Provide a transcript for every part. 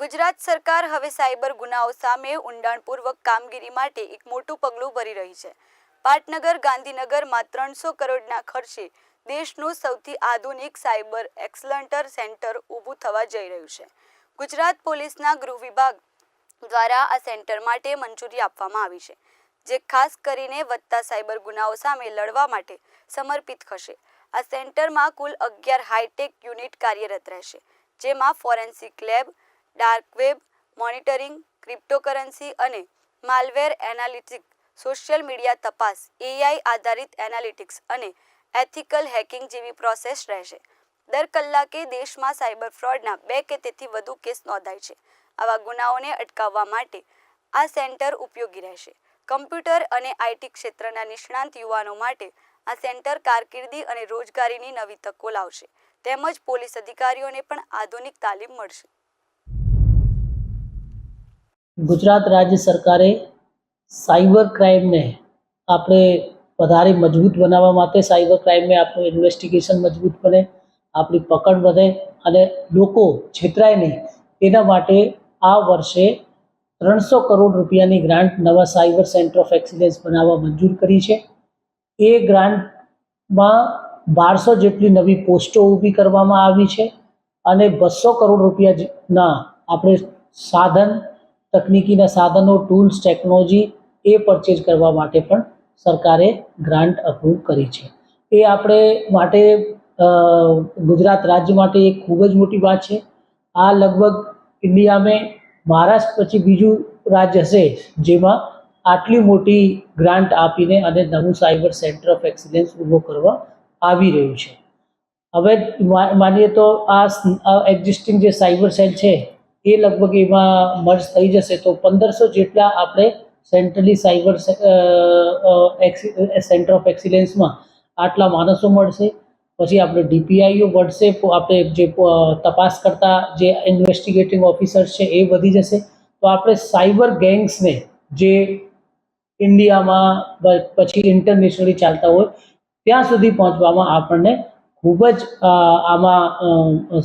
ગુજરાત સરકાર હવે સાયબર ગુનાઓ સામે ઊંડાણપૂર્વક કામગીરી માટે એક મોટું પગલું ભરી રહી છે. પાટનગર ગાંધીનગરમાં ત્રણસો કરોડના ખર્ચે દેશનું સૌથી આધુનિક સાયબર એક્સલન્ટર સેન્ટર ઊભું થવા જઈ રહ્યું છે. ગુજરાત પોલીસના ગૃહ વિભાગ દ્વારા આ સેન્ટર માટે મંજૂરી આપવામાં આવી છે, જે ખાસ કરીને વધતા સાયબર ગુનાઓ સામે લડવા માટે સમર્પિત થશે. આ સેન્ટરમાં કુલ અગિયાર હાઈટેક યુનિટ કાર્યરત રહેશે, જેમાં forensic lab dark web, monitoring, cryptocurrency અને માલવેર એનાલિટિક, સોશિયલ મીડિયા તપાસ, એઆઈ આધારિત એનાલિટિક્સ અને એથિકલ હેકિંગ જેવી પ્રોસેસ રહેશે. દર કલાકે દેશમાં સાયબર ફ્રોડના બે કે તેથી વધુ કેસ નોંધાય છે. આવા ગુનાઓને અટકાવવા માટે આ સેન્ટર ઉપયોગી રહેશે. કમ્પ્યુટર અને આઈટી ક્ષેત્રના નિષ્ણાંત યુવાનો માટે આ સેન્ટર કારકિર્દી અને રોજગારીની નવી તકો લાવશે. તેમજ પોલીસ અધિકારીઓને પણ આધુનિક તાલીમ મળશે. ગુજરાત રાજ્ય સરકારે સાયબર ક્રાઇમને આપણે વધારે મજબૂત બનાવવા માટે સાયબર ક્રાઇમને આપણું ઇન્વેસ્ટિગેશન મજબૂત બને, આપણી પકડ વધે અને લોકો છેતરાય નહીં. એના માટે આ વર્ષે ત્રણસો કરોડ રૂપિયાની ગ્રાન્ટ નવા સાયબર સેન્ટર ઓફ એક્સિલન્સ બનાવવા મંજૂર કરી છે. એ ગ્રાન્ટમાં બારસો જેટલી નવી પોસ્ટો ઊભી કરવામાં આવી છે અને બસો કરોડ રૂપિયાના આપણે સાધન તકનીકીના સાધનો ટૂલ્સ ટેકનોલોજી એ પરચેજ કરવા માટે પણ સરકારે ગ્રાન્ટ અપ્રૂવ કરી છે. એ આપણે માટે ગુજરાત રાજ્ય માટે એક ખૂબ જ મોટી વાત છે. આ લગભગ ઇન્ડિયામાં મહારાષ્ટ્ર પછી બીજું રાજ્ય હશે જેમાં આટલી મોટી ગ્રાન્ટ આપીને અને નવું સાયબર સેન્ટર ઓફ એક્સિલન્સ ઊભો કરવા આવી રહ્યું છે. હવે માનીએ તો આ એક્ઝિસ્ટિંગ જે સાયબર સેલ છે એ લગભગ એમાં મર્જ થઈ જશે. તો પંદરસો જેટલા આપણે સેન્ટ્રલી સાયબર સેન્ટર ઓફ એક્સિલન્સમાં આટલા માણસો મળશે. પછી આપણે ડીપીઆઈઓ વધશે. આપણે જે તપાસ કરતા જે ઇન્વેસ્ટિગેટિંગ ઓફિસર્સ છે એ વધી જશે. તો આપણે સાયબર ગેંગ્સને જે ઇન્ડિયામાં પછી ઇન્ટરનેશનલી ચાલતા હોય, ત્યાં સુધી પહોંચવામાં આપણને ખૂબ જ આમાં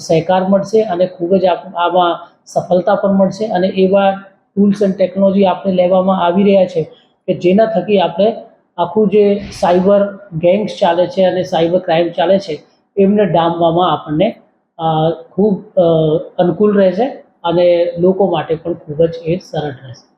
સહકાર મળશે અને ખૂબ જ આમાં સફળતા પણ મળશે અને એવા ટૂલ્સ એન્ડ ટેકનોલોજી આપણે લેવામાં આવી રહ્યા છે કે જેના થકી આપણે આખું જે સાયબર ગેંગ્સ ચાલે છે અને સાયબર ક્રાઇમ ચાલે છે, એમને ડામવામાં આપણને ખૂબ અનુકૂળ રહેશે અને લોકો માટે પણ ખૂબ જ એ સરળ રહેશે.